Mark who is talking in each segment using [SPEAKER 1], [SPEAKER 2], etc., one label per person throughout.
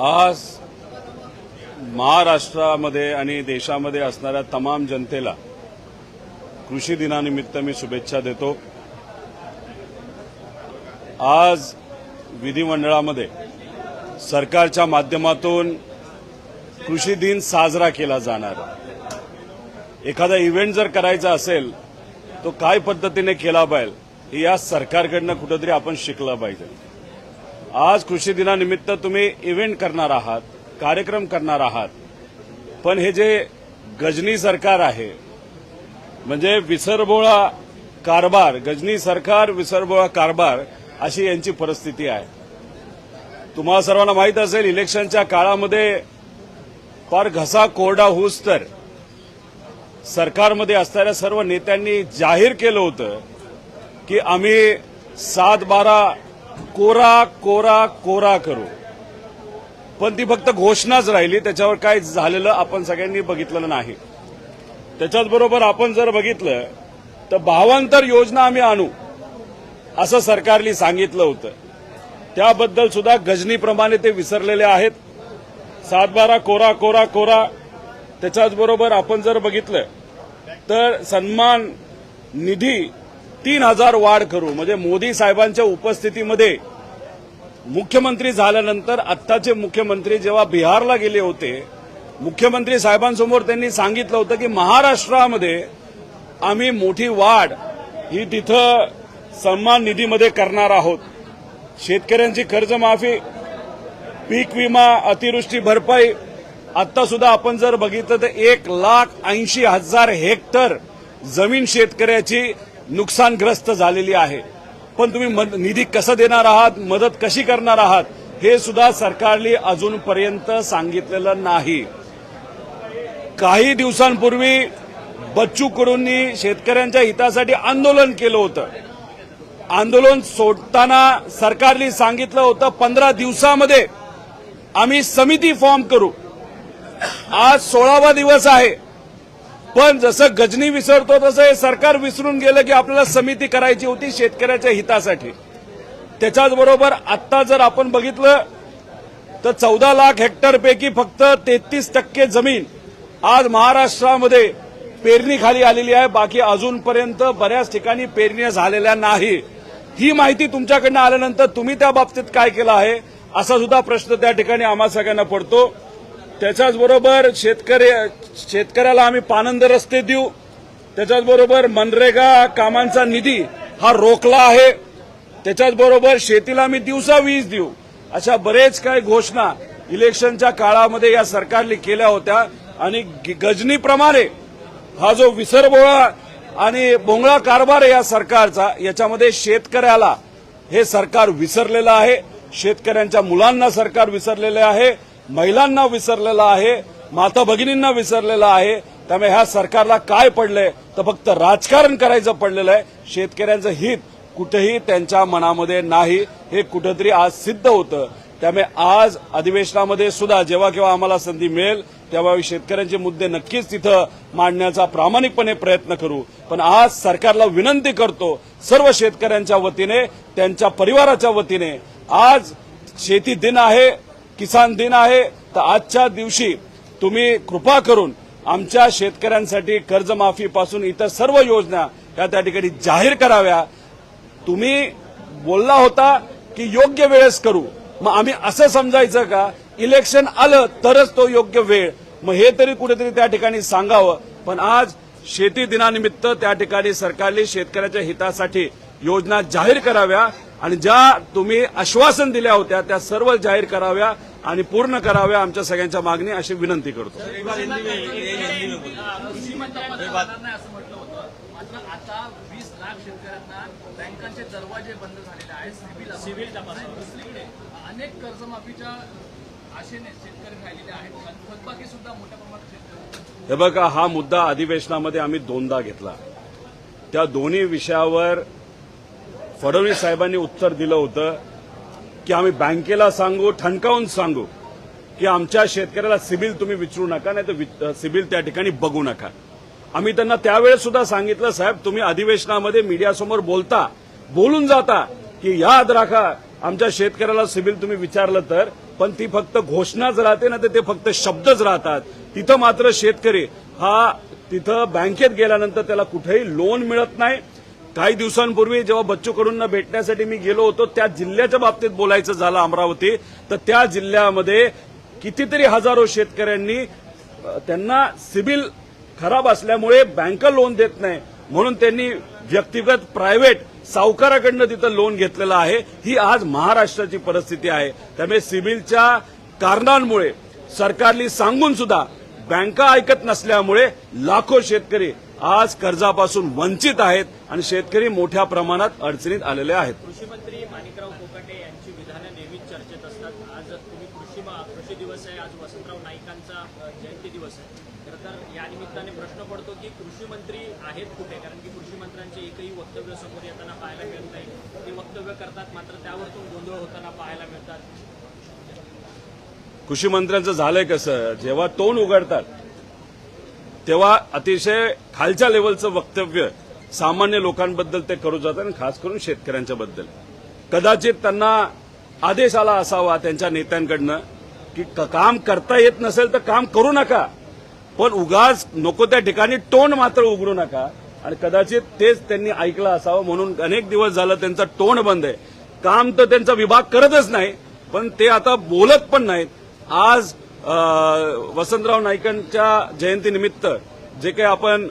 [SPEAKER 1] आज महाराष्ट्रामध्ये आणि देशामध्ये असणाऱ्या तमाम जनतेला कृषी दिनानिमित्त मी शुभेच्छा देतो. आज विधिमंडळामध्ये सरकारच्या माध्यमातून कृषी दिन साजरा केला जाणार. एखादा इव्हेंट जर करायचा असेल तो काय पद्धतीने केला पाहिजे हे या सरकारकडनं कुठंतरी आपण शिकलं पाहिजे. आज कृषी दिनानिमित्त तुम्ही इव्हेंट करणार आहात कार्यक्रम करणार आहात. पण हे जे गजनी सरकार आहे म्हणजे विसरबोळा कारभार गजनी सरकार विसरबोळा कारभार अशी यांची परिस्थिती आहे. तुम्हाला सर्वांना माहीत असेल इलेक्शनच्या काळामध्ये फार घसा कोरडा होऊस तर सरकारमध्ये असणाऱ्या सर्व नेत्यांनी जाहीर केलं होतं की आम्ही सात बारा कोरा कोरा कोरा करू. पण ती फक्त घोषणाच राहिली त्याच्यावर काय झालेलं आपण सगळ्यांनी बघितलेलं नाही. त्याच्याचबरोबर आपण जर बघितलं तर भावांतर योजना आम्ही आणू असं सरकारने सांगितलं होतं. त्याबद्दल सुद्धा गजनीप्रमाणे ते विसरलेले आहेत. सातबारा कोरा कोरा कोरा त्याच्याचबरोबर आपण जर बघितलं तर सन्मान निधी तीन हजार वाढ करू. म्हणजे मोदी साहेबांच्या उपस्थितीमध्ये मुख्यमंत्री झाल्यानंतर आत्ताचे मुख्यमंत्री जेव्हा बिहारला गेले होते मुख्यमंत्री साहेबांसमोर त्यांनी सांगितलं होतं की महाराष्ट्रामध्ये आम्ही मोठी वाढ ही तिथं सन्मान निधीमध्ये करणार आहोत. शेतकऱ्यांची कर्जमाफी पीक विमा अतिवृष्टी भरपाई आता सुद्धा आपण जर बघितलं तर एक लाख ऐंशी हजार हेक्टर जमीन शेतकऱ्याची नुकसानग्रस्त झालेली आहे. पण तुम्ही निधी कसं देणार आहात मदत कशी करणार आहात हे सुद्धा सरकारने अजूनपर्यंत सांगितलेलं नाही. काही दिवसांपूर्वी बच्चू कडूंनी शेतकऱ्यांच्या हितासाठी आंदोलन केलं होतं. आंदोलन सोडताना सरकारने सांगितलं होतं पंधरा दिवसामध्ये आम्ही समिती फॉर्म करू. आज सोळावा दिवस आहे. पण जसं गजनी विसरतो तसं हे सरकार विसरून गेलं की आपल्याला समिती करायची होती शेतकऱ्याच्या हितासाठी. त्याच्याचबरोबर आत्ता जर आपण बघितलं तर चौदा लाख हेक्टरपैकी फक्त तेहतीस टक्के जमीन आज महाराष्ट्रामध्ये पेरणीखाली आलेली आहे. बाकी अजूनपर्यंत बऱ्याच ठिकाणी पेरण्या झालेल्या नाही. ही माहिती तुमच्याकडनं आल्यानंतर तुम्ही त्या बाबतीत काय केलं आहे असा सुद्धा प्रश्न त्या ठिकाणी आम्हा सगळ्यांना पडतो. त्याच्याचबरोबर शेतकरी शेतकऱ्याला आम्ही पानंद रस्ते देऊ. त्याच्याचबरोबर मनरेगा कामांचा निधी हा रोखला आहे. त्याच्याचबरोबर शेतीला आम्ही दिवसा वीज देऊ. अशा बरेच काही घोषणा इलेक्शनच्या काळामध्ये या सरकारने केल्या होत्या. आणि ग- गजनीप्रमाणे हा जो विसरबोळा आणि बोंगळा कारभार आहे या सरकारचा याच्यामध्ये शेतकऱ्याला हे सरकार विसरलेलं आहे. शेतकऱ्यांच्या मुलांना सरकार विसरलेले आहे. महिलांना विसरलेलं आहे माता भगिनींना विसरलेलं आहे. त्यामुळे ह्या सरकारला काय पडलंय? तर फक्त राजकारण करायचं पडलेलं आहे. शेतकऱ्यांचं हित कुठेही त्यांच्या मनामध्ये नाही. हे कुठेतरी आज सिद्ध होतं. त्यामुळे आज अधिवेशनामध्ये सुद्धा जेव्हा केव्हा आम्हाला संधी मिळेल तेव्हा शेतकऱ्यांचे मुद्दे नक्कीच तिथं मांडण्याचा प्रामाणिकपणे प्रयत्न करू. पण आज सरकारला विनंती करतो सर्व शेतकऱ्यांच्या वतीने त्यांच्या परिवाराच्या वतीने आज शेती दिन आहे. किसान दिन आहे तर आजच्या दिवशी तुम्ही कृपा करून आमच्या शेतकऱ्यांसाठी कर्जमाफीपासून इतर सर्व योजना या त्या ठिकाणी जाहीर कराव्या. तुम्ही बोलला होता की योग्य वेळेस करू. मग आम्ही असं समजायचं का? इलेक्शन आलं तरच तो योग्य वेळ. मग हे तरी कुठेतरी त्या ठिकाणी सांगावं. पण आज शेती दिनानिमित्त त्या ठिकाणी सरकारने शेतकऱ्याच्या हितासाठी योजना जाहीर कराव्या. आणि ज्या तुम्ही आश्वासन दिल्या होत्या त्या सर्व जाहीर कराव्या आणि पूर्ण कराव्या आमच्या सगळ्यांच्या मागणी अशी विनंती करतो.
[SPEAKER 2] बँकांचे दरवाजे बंद झालेले आहेत सिव्हिल दुसरीकडे अनेक कर्जमाफीच्या आशेने शेतकरी राहिलेले आहेत थकबाकी सुद्धा मोठ्या प्रमाणात
[SPEAKER 1] हे बघा हा मुद्दा अधिवेशनामध्ये आम्ही दोनदा घेतला. त्या दोन्ही विषयावर फडणवीस साहेबांनी उत्तर दिलं होतं की आम्ही बँकेला सांगू ठणकावून सांगू की आमच्या शेतकऱ्याला सिबिल तुम्ही विचारू नका नाही तर सिबिल त्या ठिकाणी बघू नका. आम्ही त्यांना त्यावेळेस सुद्धा सांगितलं साहेब तुम्ही अधिवेशनामध्ये मीडियासमोर बोलता बोलून जाता की याद राखा आमच्या शेतकऱ्याला सिबिल तुम्ही विचारलं तर पण ती फक्त घोषणाच राहते ना तर ते फक्त शब्दच राहतात. तिथं मात्र शेतकरी हा तिथं बँकेत गेल्यानंतर त्याला कुठेही लोन मिळत नाही काही दिवसांपूर्वी जेव्हा बच्चू कडूंना भेटण्यासाठी मी गेलो होतो त्या जिल्ह्याच्या बाबतीत बोलायचं झालं अमरावती. तर त्या जिल्ह्यामध्ये कितीतरी हजारो शेतकऱ्यांनी त्यांना सिबिल खराब असल्यामुळे बँक लोन देत नाही. म्हणून त्यांनी व्यक्तिगत प्रायव्हेट सावकाराकडनं तिथं लोन घेतलेलं आहे. ही आज महाराष्ट्राची परिस्थिती आहे. त्यामुळे सिबिलच्या कारणांमुळे सरकारली सांगून सुद्धा बँका ऐकत नसल्यामुळे लाखो शेतकरी आज कर्जापासून वंचित आहेत आणि शेतकरी मोठ्या प्रमाणात अडचणीत आलेले आहेत.
[SPEAKER 3] कृषी मंत्री माणिकराव कोकाटे यांची विधानं नेहमीच चर्चेत असतात. आज तुम्ही कृषी कृषी दिवस आहे. आज वसंतराव नाईकांचा जयंती दिवस आहे. तर या निमित्ताने प्रश्न पडतो की कृषी मंत्री आहेत कुठे? कारण की कृषी मंत्र्यांचे एकही वक्तव्य समोर येताना पाहायला मिळत नाही. ते वक्तव्य करतात मात्र त्यावरतून गोंधळ होताना पाहायला मिळतात.
[SPEAKER 1] कृषी मंत्र्यांचं झालंय कसं? जेव्हा तोंड उघडतात तेव्हा अतिशय खालच्या लेवलचं वक्तव्य सामान्य लोकांबद्दल ते करू जातात आणि खास करून शेतकऱ्यांच्या बद्दल. कदाचित त्यांना आदेश आला असावा त्यांच्या नेत्यांकडनं की क- काम करता येत नसेल तर काम करू नका. पण उगाच नको त्या ठिकाणी तोंड मात्र उघडू नका. आणि कदाचित तेच त्यांनी ऐकलं असावं म्हणून अनेक दिवस झालं त्यांचा तोंड बंद आहे. काम तर त्यांचा विभाग करतच नाही पण ते आता बोलत पण नाहीत. आज वसंतराव नाईकांच्या जयंतीनिमित्त जे काही आपण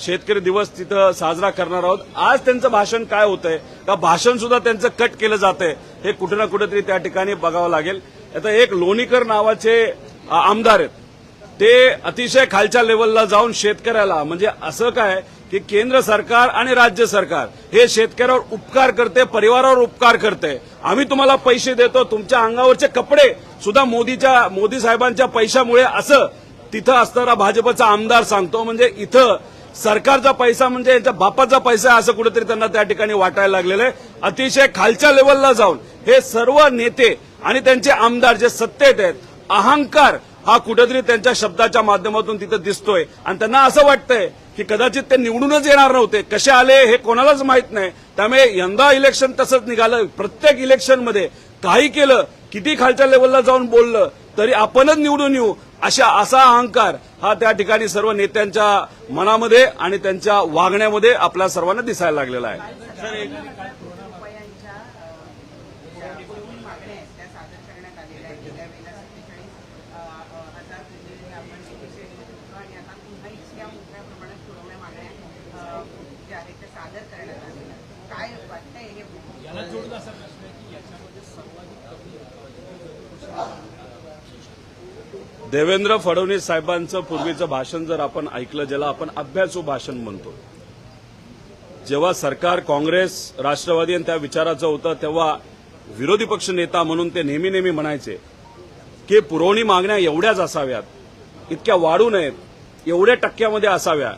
[SPEAKER 1] शेतकरी दिवस तिथं साजरा करणार आहोत आज त्यांचं भाषण काय होतंय? का भाषण सुद्धा त्यांचं कट केलं जातंय हे कुठे ना कुठेतरी त्या ठिकाणी बघावं लागेल. आता एक लोणीकर नावाचे आमदार आहेत. ते अतिशय खालच्या लेवलला जाऊन शेतकऱ्याला म्हणजे असं काय की केंद्र सरकार आणि राज्य सरकार हे शेतकऱ्यावर उपकार करते परिवारावर उपकार करते. आम्ही तुम्हाला पैसे देतो तुमच्या अंगावरचे कपडे सुद्धा मोदीच्या मोदी साहेबांच्या पैशामुळे असं तिथं असणारा भाजपचा आमदार सांगतो म्हणजे इथं सरकारचा पैसा म्हणजे यांच्या बापाचा पैसा आहे असं कुठेतरी त्यांना त्या ठिकाणी वाटायला लागलेलं आहे. अतिशय खालच्या लेवलला जाऊन हे सर्व नेते आणि त्यांचे आमदार जे सत्तेत आहेत अहंकार हा कुठेतरी त्यांच्या शब्दाच्या माध्यमातून तिथं दिसतोय. आणि त्यांना असं वाटतंय की कदाचित ते निवडूनच येणार नव्हते. कसे आले हे कोणालाच माहीत नाही. त्यामुळे यंदा इलेक्शन तसंच निघालं. प्रत्येक इलेक्शनमध्ये काही केलं किती खालच्या लेवलला जाऊन बोललं तरी आपणच निवडून येऊ अशा असा अहंकार हा त्या ठिकाणी सर्व नेत्यांच्या मनामध्ये आणि त्यांच्या वागण्यामध्ये आपल्या सर्वांना दिसायला लागलेला आहे
[SPEAKER 4] रुपयांच्या अ, ज्या दोन मागण्या आहेत त्या सादर करण्यात आलेल्या आहेत गेल्या वेळेला सत्तेचाळीस हजार दिलेले आपण विषय होतो आणि आता पुन्हा इतक्या मोठ्या प्रमाणात पुरवण्या मागण्या अ, ज्या आहेत त्या सादर करण्यात आलेल्या आहेत. काय वाटतंय हे
[SPEAKER 2] याला जोडून असा प्रश्न आहे की याच्यामध्ये सर्वाधिक कमी
[SPEAKER 1] देवेंद्र फडणवीस साहेबांचं पूर्वीचं भाषण जर आपण ऐकलं ज्याला आपण अभ्यासू भाषण म्हणतो जेव्हा सरकार काँग्रेस राष्ट्रवादी आणि त्या विचाराचं होतं तेव्हा विरोधी पक्ष नेता म्हणून ते नेहमी नेहमी म्हणायचे की पुरवणी मागण्या एवढ्याच असाव्यात इतक्या वाढू नयेत एवढ्या टक्क्यामध्ये असाव्या.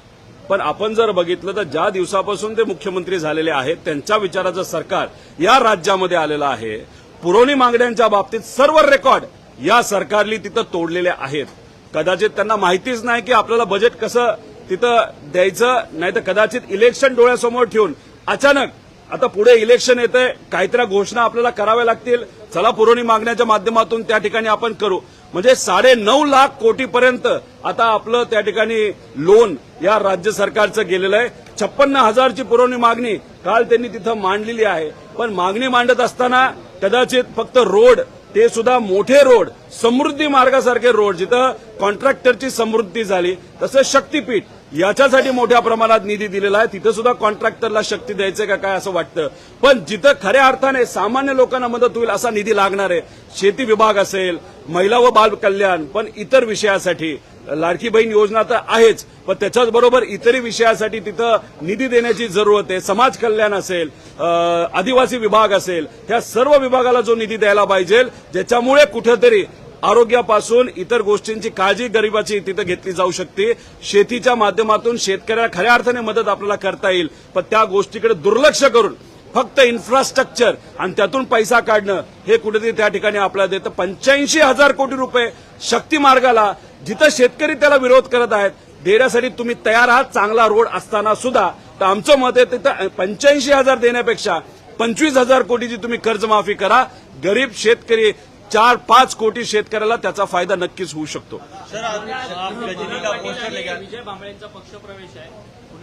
[SPEAKER 1] पण आपण जर बघितलं तर ज्या दिवसापासून ते मुख्यमंत्री झालेले आहेत त्यांच्या विचाराचं सरकार या राज्यामध्ये आलेलं आहे. पुरवणी मागण्यांच्या बाबतीत सर्व रेकॉर्ड या सरकारली तिथं तोडलेल्या आहेत. कदाचित त्यांना माहितीच नाही की आपल्याला बजेट कसं तिथं द्यायचं नाही तर कदाचित इलेक्शन डोळ्यासमोर ठेवून अचानक आता पुढे इलेक्शन येतंय काहीतरी घोषणा आपल्याला कराव्या लागतील. चला पुरवणी मागण्याच्या माध्यमातून त्या ठिकाणी आपण करू. म्हणजे साडे नऊ लाख कोटीपर्यंत आता आपलं त्या ठिकाणी लोन या राज्य सरकारचं गेलेलं आहे. छप्पन्न हजारची पुरवणी मागणी काल त्यांनी तिथं मांडलेली आहे. पण मागणी मांडत असताना कदाचित फक्त रोड ते सुद्धा मोठे रोड समृद्धी मार्गासारखे रोड जिथं कॉन्ट्रॅक्टरची समृद्धी झाली. तसं शक्तीपीठ याच्यासाठी मोठ्या प्रमाणात निधी दिलेला आहे. तिथं सुद्धा कॉन्ट्रॅक्टरला शक्ती द्यायचं का काय असं वाटतं. पण जिथं खऱ्या अर्थाने सामान्य लोकांना मदत होईल असा निधी लागणार आहे. शेती विभाग असेल महिला व बाल कल्याण पण इतर विषयासाठी लाडकी बहीण योजना तर आहेच. पण त्याच्याच बरोबर इतरही विषयासाठी तिथं निधी देण्याची जरूरत आहे. समाज कल्याण असेल आदिवासी विभाग असेल ह्या सर्व विभागाला जो निधी द्यायला पाहिजे ज्याच्यामुळे कुठेतरी आरोग्यापासून इतर गोष्टींची काळजी गरिबाची तिथं घेतली जाऊ शकते. शेतीच्या माध्यमातून शेतकऱ्याला खऱ्या अर्थाने मदत आपल्याला करता येईल. पण त्या गोष्टीकडे दुर्लक्ष करून फक्त इन्फ्रास्ट्रक्चर आणि त्यातून पैसा काढणं हे कुठेतरी त्या ठिकाणी आपल्याला देतं. पंच्याऐंशी हजार कोटी रुपये शक्ती मार्गाला जिथं शेतकरी त्याला विरोध करत आहेत देण्यासाठी तुम्ही तयार आहात चांगला रोड असताना सुद्धा. तर आमचं मत आहे तिथं पंच्याऐंशी हजार देण्यापेक्षा पंचवीस हजार कोटीची तुम्ही कर्जमाफी करा. गरीब शेतकरी चार पाच कोटी शेतकऱ्याला त्याचा फायदा नक्कीच होऊ शकतो.
[SPEAKER 3] विजय भांबळेंचा पक्षप्रवेश आहे.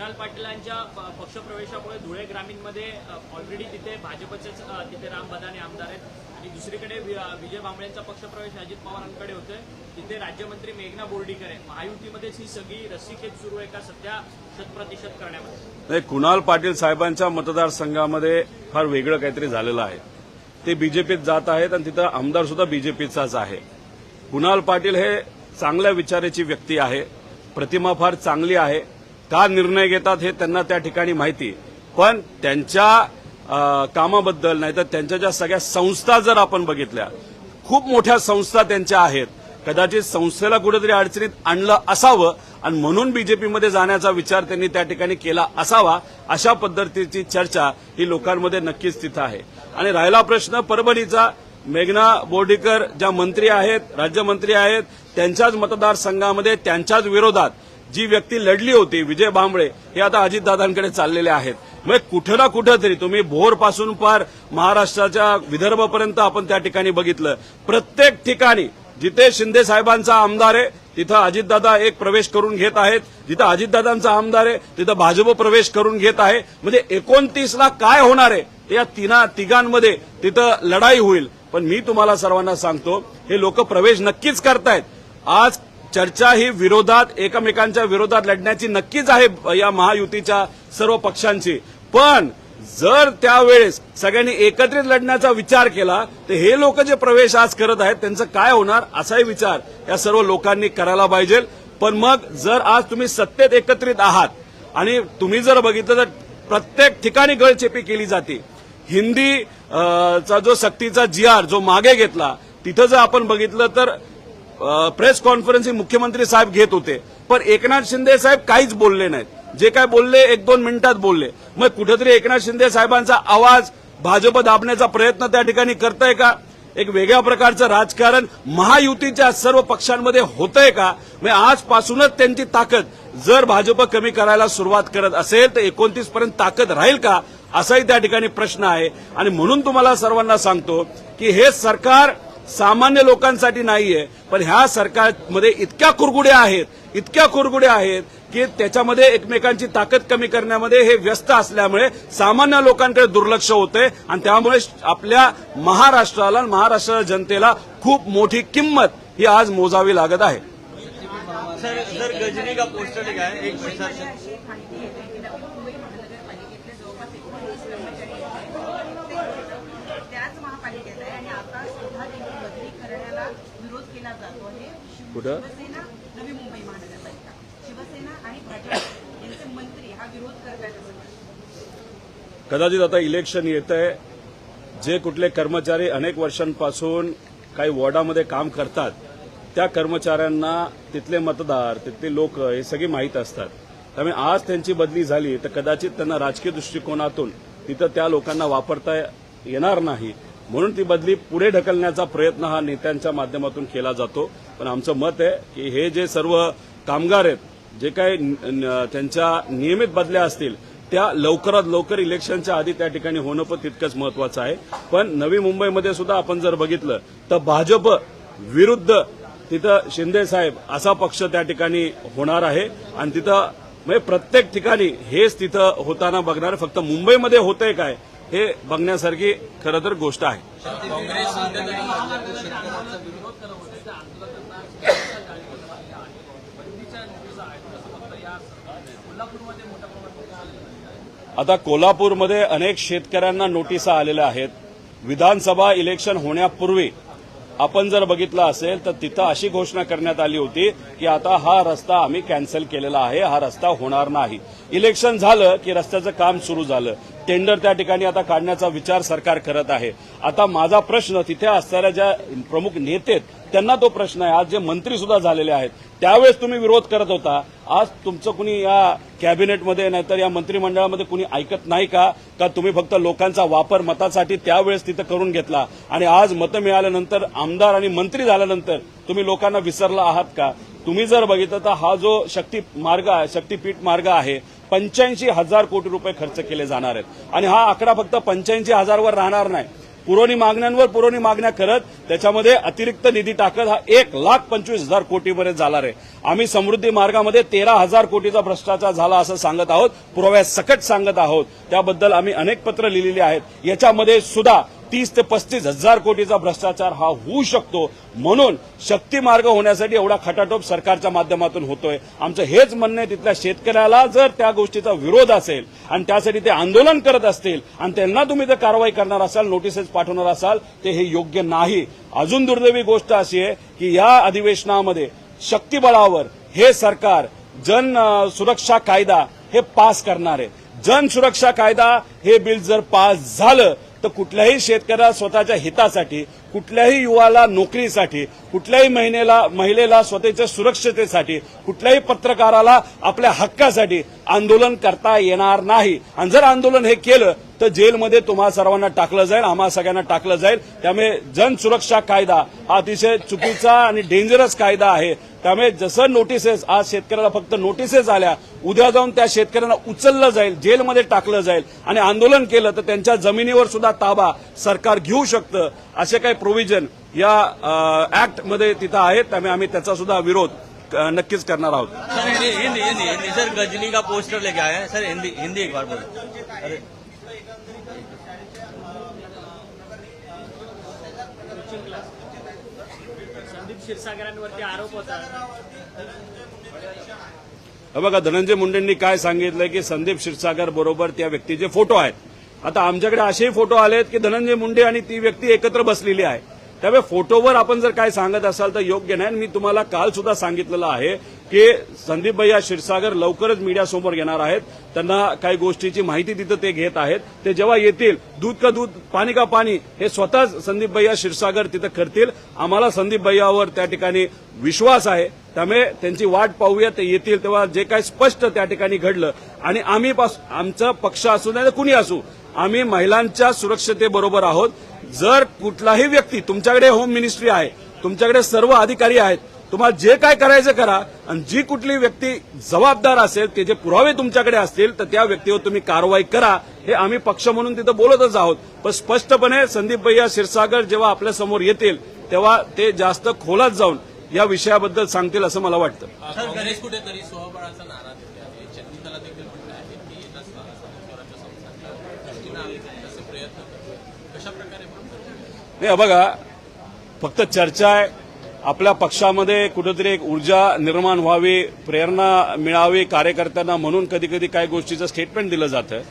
[SPEAKER 3] कुणाल पाटीलांच्या प- पक्षप्रवेशामुळे धुळे ग्रामीणमध्ये ऑलरेडी तिथे भाजपचेच तिथे राम बदाने आमदार आहेत. आणि दुसरीकडे वि- विजय भांबळेंचा पक्षप्रवेश अजित पवारांकडे होतोय. तिथे राज्यमंत्री मेघना बोर्डीकर आहे महायुतीमध्येच ही सगळी रस्सीखेच सुरू आहे का सध्या शतप्रतिशत करण्यामध्ये?
[SPEAKER 1] कुणाल पाटील साहेबांच्या मतदारसंघामध्ये फार वेगळं काहीतरी झालेलं आहे. ते बीजेपीत जात आहेत आणि तिथं आमदार सुद्धा बीजेपीचाच आहे. कुणाल पाटील हे चांगल्या विचाराची व्यक्ती आहे. प्रतिमा फार चांगली आहे. का निर्णय घेतात हे त्यांना त्या ठिकाणी माहिती पण त्यांच्या कामाबद्दल नाहीतर त्यांच्या ज्या सगळ्या संस्था जर आपण बघितल्या खूप मोठ्या संस्था त्यांच्या आहेत. कदाचित संस्थेला कुठेतरी अडचणीत आणलं असावं आणि म्हणून बीजेपीमध्ये जाण्याचा विचार त्यांनी त्या ठिकाणी केला असावा अशा पद्धतीची चर्चा ही लोकांमध्ये नक्कीच तिथं आहे. आणि राहिला प्रश्न परभणीचा मेघना बोर्डीकर ज्या मंत्री आहेत राज्यमंत्री आहेत त्यांच्याच मतदारसंघामध्ये त्यांच्याच विरोधात जी व्यक्ती लढली होती विजय भांबळे हे आता अजितदादांकडे चाललेले आहेत. मग कुठं ना कुठं तरी तुम्ही भोरपासून पार महाराष्ट्राच्या विदर्भापर्यंत आपण त्या ठिकाणी बघितलं. प्रत्येक ठिकाणी जिथे शिंदे साहेबांचा आमदार आहे तिथं अजितदादा एक प्रवेश करून घेत आहेत. जिथं अजितदादांचा आमदार आहे तिथं भाजप प्रवेश करून घेत आहे. म्हणजे एकोणतीसला काय होणार आहे ते या तिना तिघांमध्ये तिथं लढाई होईल. पण मी तुम्हाला सर्वांना सांगतो हे लोक प्रवेश नक्कीच करतायत. आज चर्चा ही विरोधात एकमेकांच्या विरोधात लढण्याची नक्कीच आहे या महायुतीच्या सर्व पक्षांची. पण जर त्यावेळेस सगळ्यांनी एकत्रित लढण्याचा विचार केला तर हे लोक जे प्रवेश आज करत आहेत त्यांचं काय होणार असाही विचार या सर्व लोकांनी करायला पाहिजे. पण मग जर आज तुम्ही सत्तेत एकत्रित आहात आणि तुम्ही जर बघितलं तर प्रत्येक ठिकाणी गळचेपी केली जाते. हिंदी चा जो सक्तीचा जी आर जो मागे घेतला तिथं जर आपण बघितलं तर प्रेस कॉन्फरन्स ही मुख्यमंत्री साहेब घेत होते. पण एकनाथ शिंदे साहेब काहीच बोलले नाहीत. जे काय बोलले एक दोन मिनिटात बोलले. मग कुठेतरी एकनाथ शिंदे साहेबांचा आवाज भाजप दाबण्याचा प्रयत्न त्या ठिकाणी करताय का? एक वेगळ्या प्रकारचं राजकारण महायुतीच्या सर्व पक्षांमध्ये होतंय का? म्हणजे आजपासूनच त्यांची ताकद जर भाजप कमी करायला सुरुवात करत असेल तर एकोणतीस पर्यंत ताकद राहील का? असाही त्या ठिकाणी प्रश्न आहे. आणि म्हणून तुम्हाला सर्वांना सांगतो की हे सरकार सामान्य लोकांसाठी नाहीये पण ह्या सरकारमध्ये इतक्या कुरगुड्या आहेत इतक्या कुरगुड्या आहेत की त्याच्यामध्ये एकमेकांची ताकद कमी करण्यामध्ये हे व्यस्त असल्यामुळे सामान्य लोकांकडे दुर्लक्ष होतंय आणि त्यामुळे आपल्या महाराष्ट्राला आणि महाराष्ट्राच्या जनतेला खूप मोठी किंमत ही आज मोजावी लागत आहे.
[SPEAKER 5] सर सर गजनी का पोस्टर एक सर
[SPEAKER 4] अशी माहिती येते की नवी मुंबई महानगरपालिकेतले जवळपास एकोणीस कर्मचारी आहेत ते त्याच महापालिकेत आहे आणि आता सुद्धा त्यांची बदली करण्याला विरोध केला जातो आहे शिव-
[SPEAKER 1] कुठं?
[SPEAKER 4] शिवसेना नवी मुंबई महानगरपालिका शिवसेना आणि भाजप यांचे मंत्री हा विरोध करतायत असं म्हणतात.
[SPEAKER 1] कदाचित आता इलेक्शन येत आहे जे कुठले कर्मचारी अनेक वर्षांपासून काही वॉर्डामध्ये काम करतात त्या कर्मचाऱ्यांना तिथले मतदार तिथले लोक हे सगळी माहीत असतात त्यामुळे आज त्यांची बदली झाली तर कदाचित त्यांना राजकीय दृष्टिकोनातून तिथं त्या लोकांना वापरता येणार नाही म्हणून ती बदली पुढे ढकलण्याचा प्रयत्न हा नेत्यांच्या माध्यमातून केला जातो. पण आमचं मत आहे की हे जे सर्व कामगार आहेत जे काही त्यांच्या नियमित बदल्या असतील त्या लवकरात लवकर इलेक्शनच्या आधी त्या ठिकाणी होणं पण तितकंच महत्वाचं आहे. पण नवी मुंबईमध्ये सुद्धा आपण जर बघितलं तर भाजप विरुद्ध तिथं शिंदे साहेब असा पक्ष त्या ठिकाणी होणार आहे. आणि तिथं म्हणजे प्रत्येक ठिकाणी हेच तिथं होताना बघणार. फक्त मुंबईमध्ये होतंय काय हे बघण्यासारखी खरं तर गोष्ट आहे. आता कोल्हापूरमध्ये अनेक शेतकऱ्यांना नोटिसा आलेल्या आहेत. विधानसभा इलेक्शन होण्यापूर्वी आपण जर बघितलं असेल तर तिथं अशी घोषणा करण्यात आली होती की आता हा रस्ता आम्ही कॅन्सल केलेला आहे हा रस्ता होणार नाही. इलेक्शन झालं की रस्त्याचं काम सुरू झालं. टेंडर त्या ठिकाणी आता काढण्याचा विचार सरकार करत आहे. आता माझा प्रश्न तिथे असणाऱ्या ज्या प्रमुख नेते त्यांना तो प्रश्न आहे. आज जे मंत्री सुद्धा झालेले आहेत त्यावेळेस तुम्ही विरोध करत होता. आज तुमचं कुणी या कॅबिनेटमध्ये नाहीतर या मंत्रिमंडळामध्ये कुणी ऐकत नाही का? का तुम्ही फक्त लोकांचा वापर मतासाठी त्यावेळेस तिथं करून घेतला? आणि आज मतं मिळाल्यानंतर आमदार आणि मंत्री झाल्यानंतर तुम्ही लोकांना विसरला आहात का? तुम्ही जर बघितलं तर हा जो शक्ती मार्ग आहे शक्तीपीठ मार्ग आहे पंच्याऐंशी हजार कोटी रुपये खर्च केले जाणार आहेत. आणि हा आकडा फक्त पंच्याऐंशी हजारवर राहणार नाही. पुरवणी मागण्यांवर पुरवणी मागण्या करत त्याच्यामध्ये अतिरिक्त निधी टाकत हा एक लाख पंचवीस हजार कोटीपर्यंत जाणार आहे. आम्ही समृद्धी मार्गामध्ये तेरा हजार कोटीचा भ्रष्टाचार झाला असं सांगत आहोत. पुराव्या सकट सांगत आहोत. त्याबद्दल आम्ही अनेक पत्र लिहिलेली आहेत. याच्यामध्ये सुद्धा तीस ते पस्तीस हजार कोटीचा भ्रष्टाचार हा होऊ शकतो. म्हणून शक्तीमार्ग होण्यासाठी एवढा खटाटोप सरकारच्या माध्यमातून होतोय. आमचं हेच म्हणणं आहे तिथल्या शेतकऱ्याला जर त्या गोष्टीचा विरोध असेल आणि त्यासाठी ते आंदोलन करत असतील आणि त्यांना तुम्ही जर कारवाई करणार असाल नोटिसेस पाठवणार असाल ते हे योग्य नाही. अजून दुर्दैवी गोष्ट अशी आहे की या अधिवेशनामध्ये शक्तीबळावर हे सरकार जन सुरक्षा कायदा हे पास करणार आहे. जन सुरक्षा कायदा हे बिल जर पास झालं तर कुठल्याही शेतकऱ्याला स्वतःच्या हितासाठी कुठल्याही युवाला नोकरीसाठी कुठल्याही महिनेला महिलेला स्वतःच्या सुरक्षतेसाठी कुठल्याही पत्रकाराला आपल्या हक्कासाठी आंदोलन करता येणार नाही. आणि जर आंदोलन हे केलं तर जेलमध्ये तुम्हा सर्वांना टाकलं जाईल आम्हा सगळ्यांना टाकलं जाईल. त्यामुळे जन सुरक्षा कायदा हा अतिशय चुकीचा आणि डेंजरस कायदा आहे. त्यामुळे जसं नोटिसेस आज शेतकऱ्याला फक्त नोटिसेस आल्या उद्या जाऊन त्या शेतकऱ्यांना उचललं जाईल जेलमध्ये टाकलं जाईल. आणि आंदोलन केलं तर त्यांच्या जमिनीवर सुद्धा ताबा सरकार घेऊ शकतं. असे काही प्रोव्हिजन या ऍक्टमध्ये तिथं आहेत. त्यामुळे आम्ही त्याचा सुद्धा विरोध नक्कीच करणार आहोत.
[SPEAKER 5] सर हिंदी हिंदी हिंदी हिंदी. सर गजनी का पोस्टर लेके आए हैं? सर हिंदी हिंदी एक बार बोलो. अरे.
[SPEAKER 3] संदीप क्षीरसागरांवरती आरोप होता.
[SPEAKER 1] बघा धनंजय मुंडेंनी काय सांगितलंय की संदीप क्षीरसागर बरोबर त्या व्यक्तीचे फोटो आहेत. आता आमच्याकडे असेही फोटो आलेत की धनंजय मुंडे आणि ती व्यक्ती एकत्र बसलेली आहे. त्यामुळे फोटोवर आपण जर काय सांगत असाल तर योग्य नाही. मी तुम्हाला काल सुद्धा सांगितलेलं आहे की संदीप भैया क्षीरसागर लवकरच मीडियासमोर येणार आहेत. त्यांना काही गोष्टीची माहिती तिथं ते घेत आहेत. ते जेव्हा येतील दूध का दूध पाणी का पाणी हे स्वतःच संदीप भैया क्षीरसागर तिथं करतील. आम्हाला संदीप भैयावर त्या ठिकाणी विश्वास आहे. त्यामुळे त्यांची वाट पाहूया. ते येतील तेव्हा जे काही स्पष्ट त्या ठिकाणी घडलं. आणि आम्ही आमचा पक्ष असू नाही तर कुणी असू आम्ही महिलांच्या सुरक्षतेबरोबर आहोत. जर कुठलाही व्यक्ती तुमच्याकडे होम मिनिस्ट्री आहे तुमच्याकडे सर्व अधिकारी आहेत तुम्हाला जे काय करायचं करा आणि जी कुठली व्यक्ती जबाबदार असेल त्याचे पुरावे तुमच्याकडे असतील तर त्या व्यक्तीवर तुम्ही कारवाई करा. हे आम्ही पक्ष म्हणून तिथं बोलतच आहोत. पण स्पष्टपणे संदीप भैया क्षीरसागर जेव्हा आपल्यासमोर येतील तेव्हा ते जास्त खोलात जाऊन या विषयाबद्दल सांगतील असं मला वाटतं
[SPEAKER 6] काँग्रेस कुठेतरी स्वबळाचा नारा देते आहे चंदीला देखील म्हणलं आहे की येत्या स्वराज्य संस्थांच्या दृष्टीनं आम्ही तसे प्रयत्न करतो कशा प्रकारे म्हणतो
[SPEAKER 1] नाही बघा फक्त चर्चा आहे. आपल्या पक्षामध्ये कुठेतरी एक ऊर्जा निर्माण व्हावी प्रेरणा मिळावी कार्यकर्त्यांना म्हणून कधी कधी काही गोष्टीचं स्टेटमेंट दिलं जातं.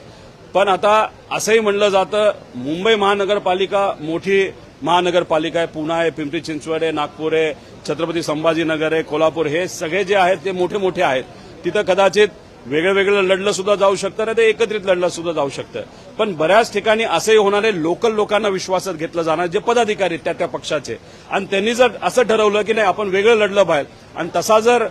[SPEAKER 1] पण आता असंही म्हणलं जातं मुंबई महानगरपालिका मोठी महानगरपालिका आहे. पुणे आहे पिंपरी चिंचवड आहे नागपूर आहे छत्रपती संभाजीनगर आहे कोल्हापूर हे सगळे जे आहेत ते मोठे मोठे आहेत. तिथं कदाचित वेगळं वेगळं लढलं सुद्धा जाऊ शकतं ना ते एकत्रित लढलं सुद्धा जाऊ शकतं. पण बऱ्याच ठिकाणी असंही होणारे लोकल लोकांना विश्वासात घेतलं जाणार जे पदाधिकारी आहेत त्या त्या पक्षाचे. आणि त्यांनी जर असं ठरवलं की नाही आपण वेगळं लढलं बाहेर आणि तसा जर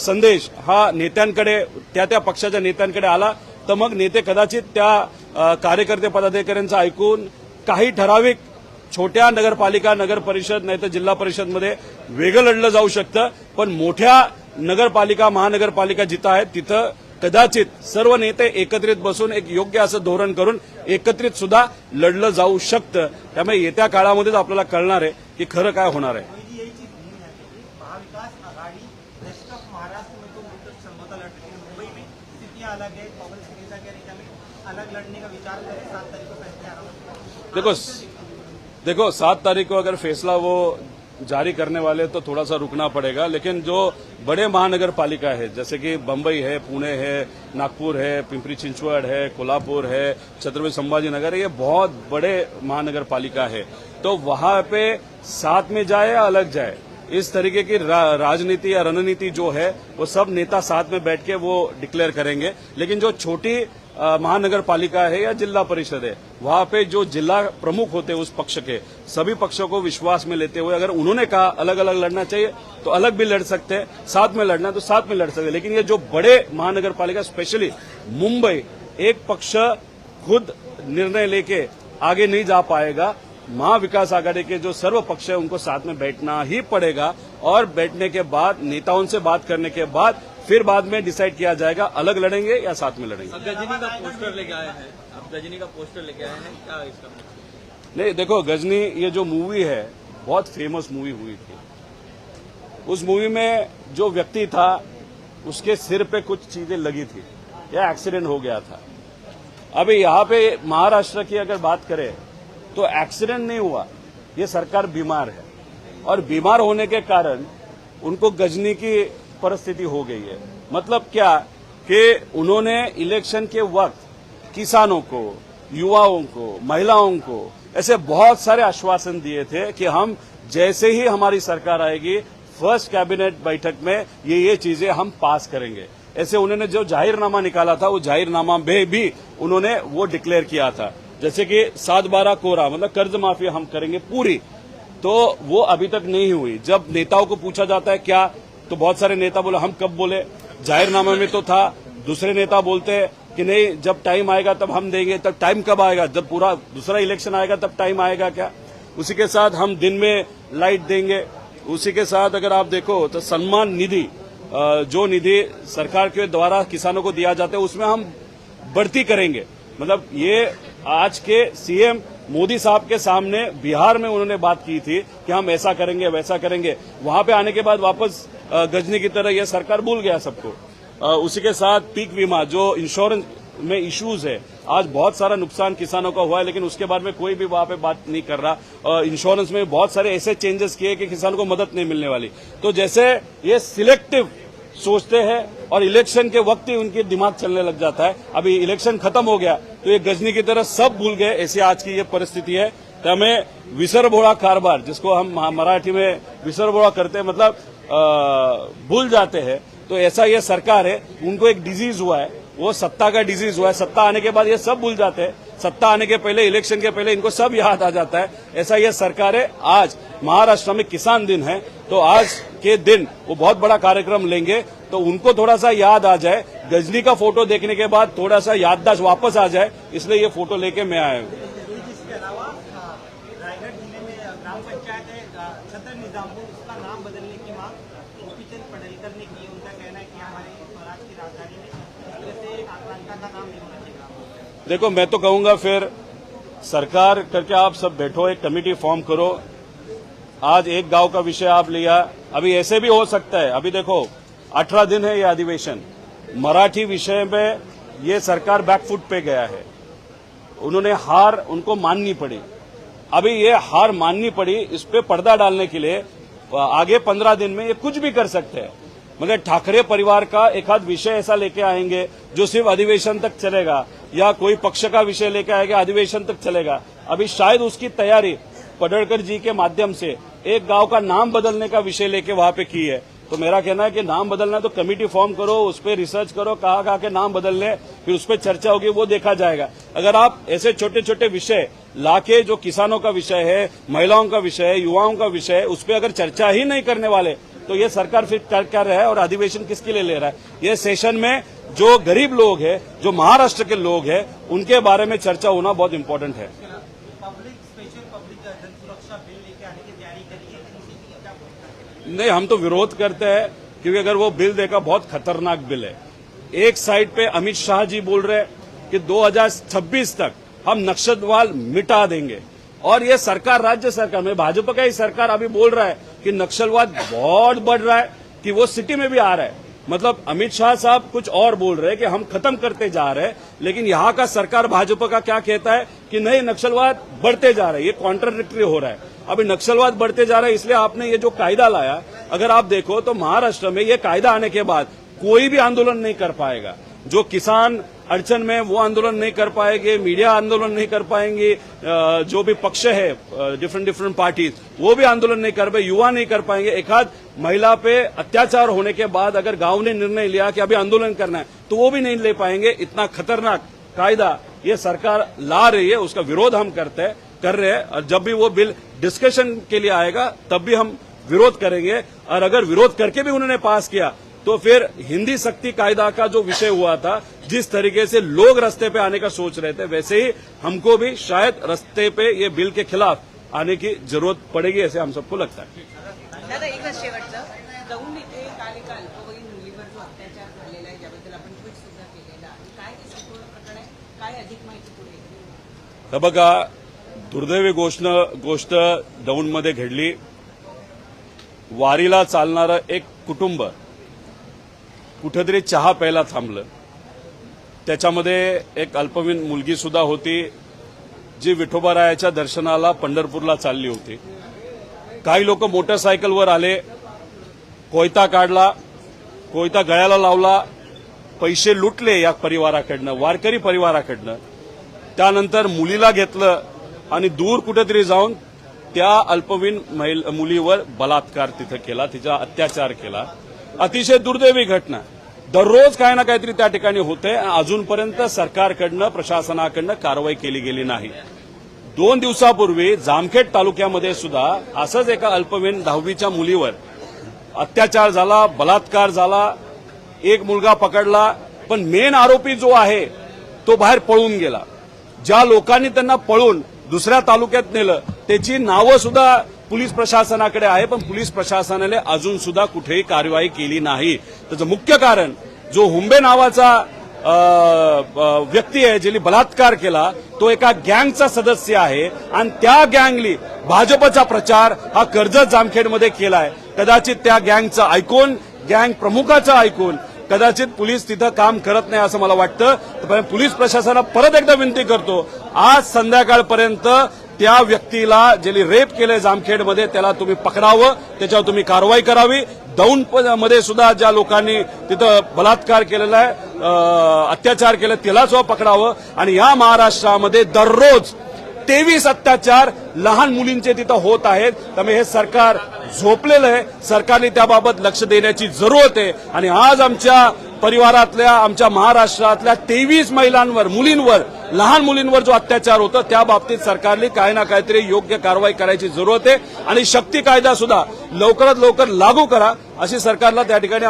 [SPEAKER 1] संदेश हा नेत्यांकडे त्या त्या पक्षाच्या नेत्यांकडे आला तर मग नेते कदाचित त्या कार्यकर्ते पदाधिकाऱ्यांचं ऐकून काही ठराविक छोट्या नगरपालिका नगर परिषद नाही तर जिल्हा परिषदमध्ये वेगळं लढलं जाऊ शकतं. पण मोठ्या नगरपालिका महानगरपालिका जिथं आहेत तिथं कदाचित सर्व नेते एकत्रित बसून एक योग्य असं धोरण करून एकत्रित सुद्धा लढलं जाऊ शकतं. त्यामुळे येत्या काळामध्येच आपल्याला कळणार आहे की खरं काय होणार आहे. देखो देखो सात तारीख को अगर फैसला वो जारी करने वाले तो थोड़ा सा रुकना पड़ेगा लेकिन जो बड़े महानगर पालिका है जैसे कि बम्बई है पुणे है नागपुर है पिंपरी चिंचवड़ है कोल्हापुर है छत्रपति संभाजी नगर है ये बहुत बड़े महानगर पालिका है। तो वहाँ पे साथ में जाए या अलग जाए इस तरीके की रा, राजनीति या रणनीति जो है वो सब नेता साथ में बैठ के वो डिक्लेयर करेंगे। लेकिन जो छोटी महानगर पालिका है या जिला परिषद है, वहाँ पे जो जिला प्रमुख होते हैं उस पक्ष के, सभी पक्षों को विश्वास में लेते हुए अगर उन्होंने कहा अलग अलग लड़ना चाहिए तो अलग भी लड़ सकते हैं, साथ में लड़ना है तो साथ में लड़ सकते हैं। लेकिन ये जो बड़े महानगर पालिका स्पेशली मुंबई, एक पक्ष खुद निर्णय लेके आगे नहीं जा पाएगा। महाविकास आघाड़ी के जो सर्व पक्ष है, उनको साथ में बैठना ही पड़ेगा। और बैठने के बाद, नेताओं से बात करने के बाद फिर बाद में डिसाइड किया जाएगा अलग लड़ेंगे या साथ में लड़ेंगे।
[SPEAKER 5] गजनी का पोस्टर लेके आए हैं। अब गजनी का पोस्टर लेके आए हैं। क्या इसका
[SPEAKER 1] नहीं देखो गजनी ये जो मूवी है बहुत फ़ेमस मूवी हुई थी। उस मूवी में जो व्यक्ति था उसके सिर पे कुछ चीज़ें लगी थी। या एक्सीडेंट हो गया था। अभी यहाँ पे महाराष्ट्र की अगर बात करें तो एक्सीडेंट नहीं हुआ। ये सरकार बीमार है। और बीमार होने के कारण उनको गजनी की परिस्थिति हो गई है। मतलब क्या कि उन्होंने इलेक्शन के वक्त किसानों को, युवाओं को, महिलाओं को ऐसे बहुत सारे आश्वासन दिए थे कि हम जैसे ही हमारी सरकार आएगी फ़र्स्ट कैबिनेट बैठक में ये ये चीज़ें हम पास करेंगे। ऐसे उन्होंने जो जाहिरनामा निकाला था, वो जाहिरनामा में भी उन्होंने वो डिक्लेयर किया था। जैसे कि सात बारह कोरा मतलब कर्ज माफ़ी हम करेंगे पूरी। तो वो अभी तक नहीं हुई। जब नेताओं को पूछा जाता है, क्या तो बहुत सारे नेता बोले, हम कब बोले? जाहिरनामे में तो था। दूसरे नेता बोलते कि नहीं, जब टाइम आएगा तब हम देंगे। तब टाइम कब आएगा? जब पूरा दूसरा इलेक्शन आएगा तब टाइम आएगा क्या? उसी के साथ हम दिन में लाइट देंगे। उसी के साथ अगर आप देखो तो सम्मान निधि जो निधि सरकार के द्वारा किसानों को दिया जाता है, उसमें हम बढ़ती करेंगे। मतलब ये आज के सीएम मोदी साहब के सामने बिहार में उन्होंने बात की थी कि हम ऐसा करेंगे, वैसा करेंगे। वहाँ पे आने के बाद वापस गजनी की तरह यह सरकार भूल गया सबको। उसी के साथ पीक बीमा, जो इंश्योरेंस में इश्यूज़ है, आज बहुत सारा नुकसान किसानों का हुआ है, लेकिन उसके बारे में कोई भी वहाँ पे बात नहीं कर रहा। इंश्योरेंस में बहुत सारे ऐसे चेंजेस किए कि किसानों को मदद नहीं मिलने वाली। तो जैसे ये सिलेक्टिव सोचते हैं और इलेक्शन के वक्त ही उनके दिमाग चलने लग जाता है। अभी इलेक्शन खत्म हो गया तो ये गजनी की तरह सब भूल गए, ऐसी आज की ये परिस्थिति है। तो हमें विसरबोड़ा कारोबार, जिसको हम मराठी में विसरबोड़ा करते हैं मतलब भूल जाते हैं। तो ऐसा ये सरकार है, उनको एक डिज़ीज़ हुआ है, वो सत्ता का डिज़ीज़ हुआ है, सत्ता आने के बाद ये सब भूल जाते हैं। सत्ता आने के पहले, इलेक्शन के पहले, इनको सब याद आ जाता है। ऐसा यह सरकार है आज महाराष्ट्र में किसान दिन है तो आज के दिन वो बहुत बड़ा कार्यक्रम लेंगे तो उनको थोड़ा सा याद आ जाए। गजनी का फ़ोटो देखने के बाद थोड़ा सा याददाश्त वापस आ जाए, इसलिए ये फ़ोटो लेके मैं आया हूँ
[SPEAKER 7] इसके अलावा अ, रायगढ़ ज़िले में अ, ग्राम पंचायत है अ, छतर निजामपुर उसका नाम बदलने की मांग गोपीचंद पडलकर ने की है उनका कहना है कि हमारे स्वराज की राजधानी में इस तरह से आकांक्षा का नाम नहीं होना चाहिए ग्राम पंचायत।
[SPEAKER 1] देखो, मैं तो कहूँगा फिर, सरकार करके आप सब बैठो, एक कमेटी फॉर्म करो। आज एक गाँव का विषय आप लिया, अभी ऐसे भी हो सकता है। अभी देखो, अठारह दिन है ये अधिवेशन। मराठी विषय में ये सरकार बैकफुट पे गया है। उन्होंने हार उनको माननी पड़ी। अभी ये हार माननी पड़ी, इस पे पर्दा डालने के लिए, आगे पंद्रह दिन में ये कुछ भी कर सकते हैं। मगर ठाकरे परिवार का एक आध विषय ऐसा लेके आएँगे जो सिर्फ़ अधिवेशन तक चलेगा, या कोई पक्ष का विषय लेके आएगा, अधिवेशन तक चलेगा। अभी शायद उसकी तैयारी पडळकर जी के माध्यम से एक गाँव का नाम बदलने का विषय लेके वहाँ पे की है। तो मेरा कहना है कि नाम बदलना तो कमेटी फॉर्म करो, उस पर रिसर्च करो, कहा कहाँ के नाम बदलने फिर उस पर चर्चा होगी, वो देखा जाएगा। अगर आप ऐसे छोटे छोटे विषय लाके, जो किसानों का विषय है, महिलाओं का विषय है, युवाओं का विषय है, उस पर अगर चर्चा ही नहीं करने वाले तो ये सरकार फिर कर कर रहा है और अधिवेशन किसके लिए ले रहा है? ये सेशन में जो गरीब लोग हैं, जो महाराष्ट्र के लोग हैं, उनके बारे में चर्चा होना बहुत
[SPEAKER 7] बोलता है।
[SPEAKER 1] नहीं, हम तो विरोध करते हैं, क्योंकि अगर वो बिल देखा बहुत खतरनाक बिल है। एक साइड पे अमित शाह जी बोल रहे हैं कि 2026 तक हम नक्सलवाद मिटा देंगे। और ये सरकार, राज्य सरकार, में भाजपा का ही सरकार अभी बोल रहा है कि नक्सलवाद बहुत बढ़ रहा है, कि वो सिटी में भी आ रहा है। मतलब अमित शाह साहब कुछ और बोल रहे हैं कि हम खत्म करते जा रहे हैं, लेकिन यहाँ का सरकार भाजपा का क्या कहता है कि नहीं, नक्सलवाद बढ़ते जा रहे हैं, ये कॉन्ट्राडिक्टरी हो रहा है। अभी नक्सलवाद बढ़ते जा रहा है, इसलिए आपने ये जो कायदा लाया, अगर आप देखो तो महाराष्ट्र में ये कायदा आने के बाद कोई भी आंदोलन नहीं कर पाएगा। जो किसान अड़चन में वो आंदोलन नहीं कर पाएँगे, मीडिया आंदोलन नहीं कर पाएँगे जो भी पक्ष है डिफरेंट डिफरेंट पार्टीज़ वो भी आंदोलन नहीं कर पाए, युवा नहीं कर पाएँगे। एक आध महिला पे अत्याचार होने के बाद अगर गाँव ने निर्णय लिया कि अभी आंदोलन करना है तो वो भी नहीं ले पाएँगे। इतना खतरनाक कायदा ये सरकार ला रही है, उसका विरोध हम करते कर रहे हैं, और जब भी वो बिल डिस्कशन के लिए आएगा, तब भी हम विरोध करेंगे। और अगर विरोध करके भी उन्होंने पास किया तो फिर हिंदी शक्ति कायदा का जो विषय हुआ था जिस तरीके से लोग रास्ते पे आने का सोच रहे थे वैसे ही हमको भी शायद रास्ते पे ये बिल के खिलाफ आने की जरूरत पड़ेगी ऐसे हम सबको लगता है।
[SPEAKER 4] दादा एकच शेवटचं. दौंड इथे काल एका अल्पवयीन मुलीवर जो अत्याचार झालेला आहे ज्याबद्दल आपण ट्विट सुद्धा केलेलं आहे. काय ते संपूर्ण प्रकरण आहे? काय अधिक माहिती पुढे येईल?
[SPEAKER 1] हे बघा दुर्दैवी गोष्ट गोष्ट दौंडमध्ये घडली. वारीला चालणारं एक कुटुंब कुठेतरी चहा प्यायला थांबलं. त्याच्यामध्ये एक अल्पवीन मुलगी सुद्धा होती जी विठोबारायाच्या दर्शनाला पंढरपूरला चालली होती. काही लोक मोटरसायकलवर आले कोयता काढला कोयता गळ्याला लावला पैसे लुटले या परिवाराकडनं वारकरी परिवाराकडनं. त्यानंतर मुलीला घेतलं आणि दूर कुठेतरी जाऊन त्या अल्पवीन महिल- मुलीवर बलात्कार तिथं केला तिचा अत्याचार केला. अतिशय दुर्दैवी घटना. दररोज काही ना काहीतरी त्या ठिकाणी होते अजूनपर्यंत सरकारकडनं प्रशासनाकडनं कारवाई केली गेली नाही. दोन दिवसापूर्वी जामखेड तालुक्यामध्ये सुद्धा असंच एका अल्पवयीन दहावीच्या मुलीवर अत्याचार झाला बलात्कार झाला. एक मुलगा पकडला पण मेन आरोपी जो आहे तो बाहेर पळून गेला. ज्या लोकांनी त्यांना पळून दुसऱ्या तालुक्यात नेलं त्याची नावं सुद्धा पोलीस प्रशासनाकडे आहे पण पोलीस प्रशासनाने अजून सुद्धा कुठेही कारवाई केली नाही. त्याचं मुख्य कारण जो हुंबे नावाचा व्यक्ती आहे ज्यांनी बलात्कार केला तो एका गँगचा सदस्य आहे. आणि त्या गँगली भाजपचा प्रचार हा कर्जत जामखेडमध्ये केलाय. कदाचित त्या गँगचं ऐकून गँग प्रमुखाचं ऐकून कदाचित पोलीस तिथं काम करत नाही असं मला वाटतं. तर पोलीस प्रशासनाला परत एकदा विनंती करतो आज संध्याकाळपर्यंत त्या व्यक्तीला ज्यांनी रेप केलंय जामखेडमध्ये त्याला तुम्ही पकडावं त्याच्यावर तुम्ही कारवाई करावी. दौंडमध्ये सुद्धा ज्या लोकांनी तिथं बलात्कार केलेला आहे अत्याचार केला त्याला सुद्धा पकडावं. आणि या महाराष्ट्रामध्ये दररोज तेवीस अत्याचार लहान मुलींचे तिथं होत आहेत. त्यामुळे हे सरकार झोपलेलं आहे. सरकारने त्याबाबत लक्ष देण्याची जरूरत आहे. आणि आज आमच्या परिवारातल्या आमच्या महाराष्ट्रातल्या तेवीस महिलांवर मुलींवर लहान मुलींवर जो अत्याचार होतो त्या बाबतीत सरकारने काही ना काहीतरी योग्य कारवाई करायची जरूरत आहे. आणि शक्ती कायदा सुद्धा लवकरात लवकर लागू करा अशी सरकारला त्या ठिकाणी